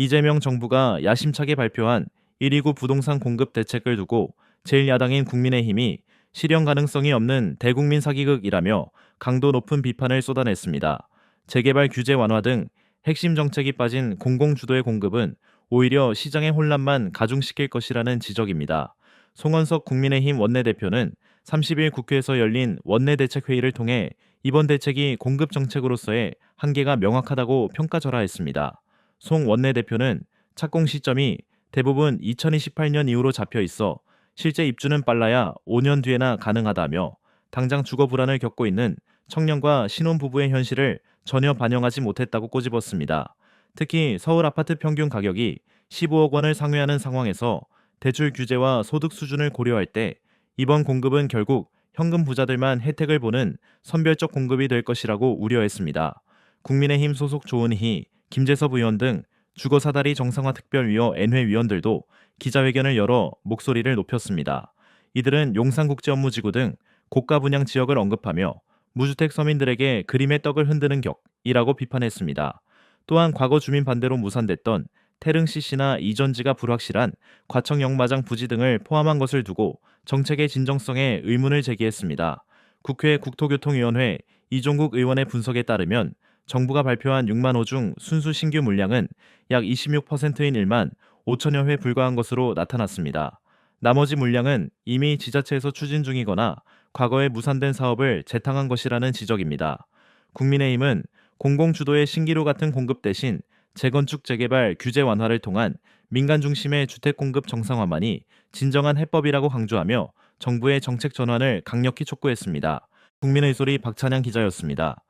이재명 정부가 야심차게 발표한 129 부동산 공급 대책을 두고 제1야당인 국민의힘이 실현 가능성이 없는 대국민 사기극이라며 강도 높은 비판을 쏟아냈습니다. 재개발 규제 완화 등 핵심 정책이 빠진 공공주도의 공급은 오히려 시장의 혼란만 가중시킬 것이라는 지적입니다. 송원석 국민의힘 원내대표는 30일 국회에서 열린 원내대책회의를 통해 이번 대책이 공급 정책으로서의 한계가 명확하다고 평가절하했습니다. 송 원내대표는 착공 시점이 대부분 2028년 이후로 잡혀 있어 실제 입주는 빨라야 5년 뒤에나 가능하다며 당장 주거 불안을 겪고 있는 청년과 신혼부부의 현실을 전혀 반영하지 못했다고 꼬집었습니다. 특히 서울 아파트 평균 가격이 15억 원을 상회하는 상황에서 대출 규제와 소득 수준을 고려할 때 이번 공급은 결국 현금 부자들만 혜택을 보는 선별적 공급이 될 것이라고 우려했습니다. 국민의힘 소속 조은희, 김재섭 의원 등 주거사다리 정상화 특별위원 N회 위원들도 기자회견을 열어 목소리를 높였습니다. 이들은 용산국제업무지구 등 고가 분양 지역을 언급하며 무주택 서민들에게 그림의 떡을 흔드는 격이라고 비판했습니다. 또한 과거 주민 반대로 무산됐던 태릉 CC나 이전지가 불확실한 과청 역마장 부지 등을 포함한 것을 두고 정책의 진정성에 의문을 제기했습니다. 국회 국토교통위원회 이종국 의원의 분석에 따르면 정부가 발표한 6만 호 중 순수 신규 물량은 약 26%인 1만 5천여 회 불과한 것으로 나타났습니다. 나머지 물량은 이미 지자체에서 추진 중이거나 과거에 무산된 사업을 재탕한 것이라는 지적입니다. 국민의힘은 공공주도의 신기루 같은 공급 대신 재건축 재개발 규제 완화를 통한 민간 중심의 주택 공급 정상화만이 진정한 해법이라고 강조하며 정부의 정책 전환을 강력히 촉구했습니다. 국민의 소리 박찬양 기자였습니다.